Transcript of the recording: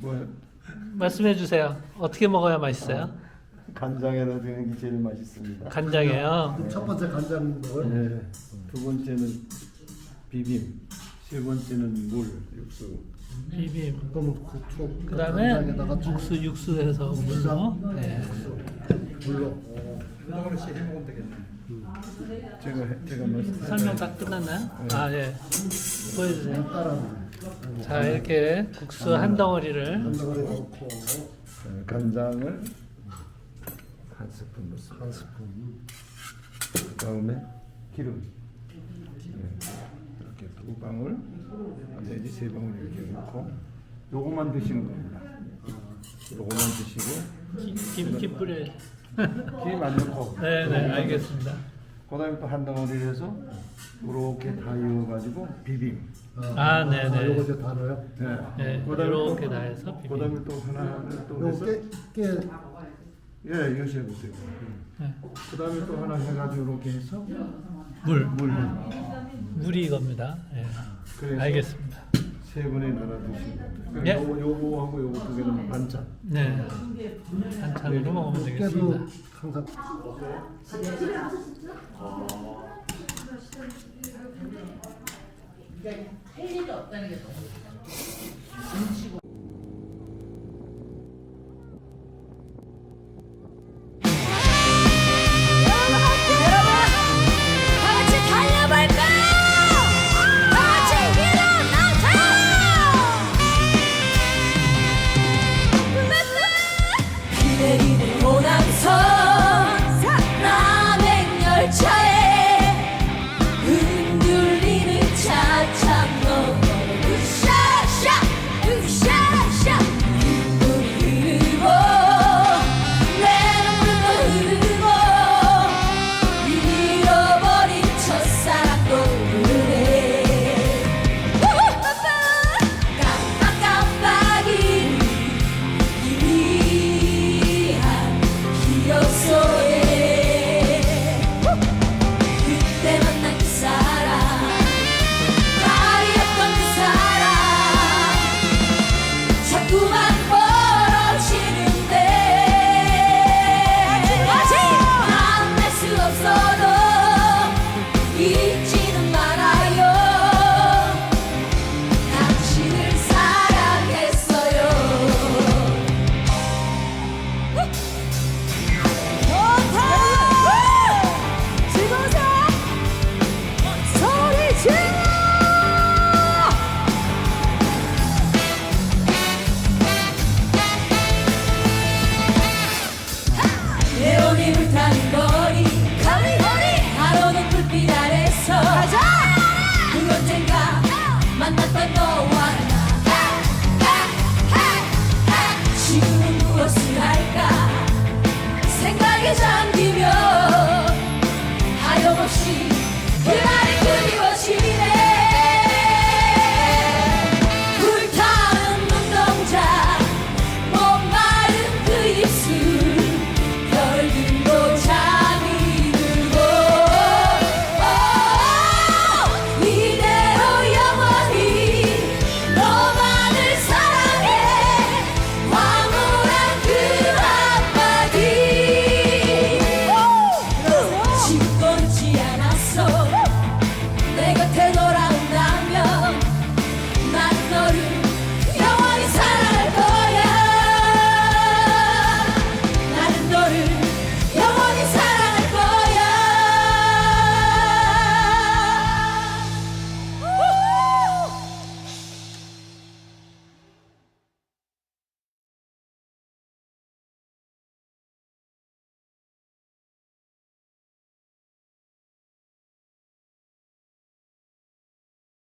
뭐 말씀해 주세요. 어떻게 먹어야 맛있어요? 간장에다 드는 게 제일 맛있습니다. 간장이에요. 첫 번째 간장 먹을 네. 두 번째는 비빔, 세 번째는 물, 육수. 비빔. 그러면 그다음에 간장에다가 육수 육수해서 물로. 네. 물로 어. 제가 해- 제가 말씀 설명 다 끝났나요? 아 예. 보여주세요. 자 이렇게 국수 한 덩어리를 간장을 넣고 자, 간장을 한 스푼 넣습니다. 한 스푼 그다음에 기름 네. 이렇게 두 방울 내지 세 방울 이렇게 넣고 요것만 드시는 겁니다. 요것만 드시고 김 뿌려. 김안 넣고 네네 알겠습니다. 그다음에 또 한 덩어리를 해서 이렇게 다 이어가지고 비빔. 아, 네 네. 요거 이제 다 넣어요 네. 네, 그다음에 이렇게 또- 다 해서 비빔. 그다음에 또 하나를 또 요거 해서 깨깨 예 이것이 해보세요. 네. 그다음에 또 하나 해가지고 이렇게 해서 물 물. 물이 이겁니다. 예. 그래서 알겠습니다. 세 분이 나눠 드시는 겁니다. 예. 요거 요거하고 요거 두 개는 반찬. 네. 반찬으로 먹으면 되겠습니다. 항상 할 일이 없다는 게 너무 다 잠기며 하염없이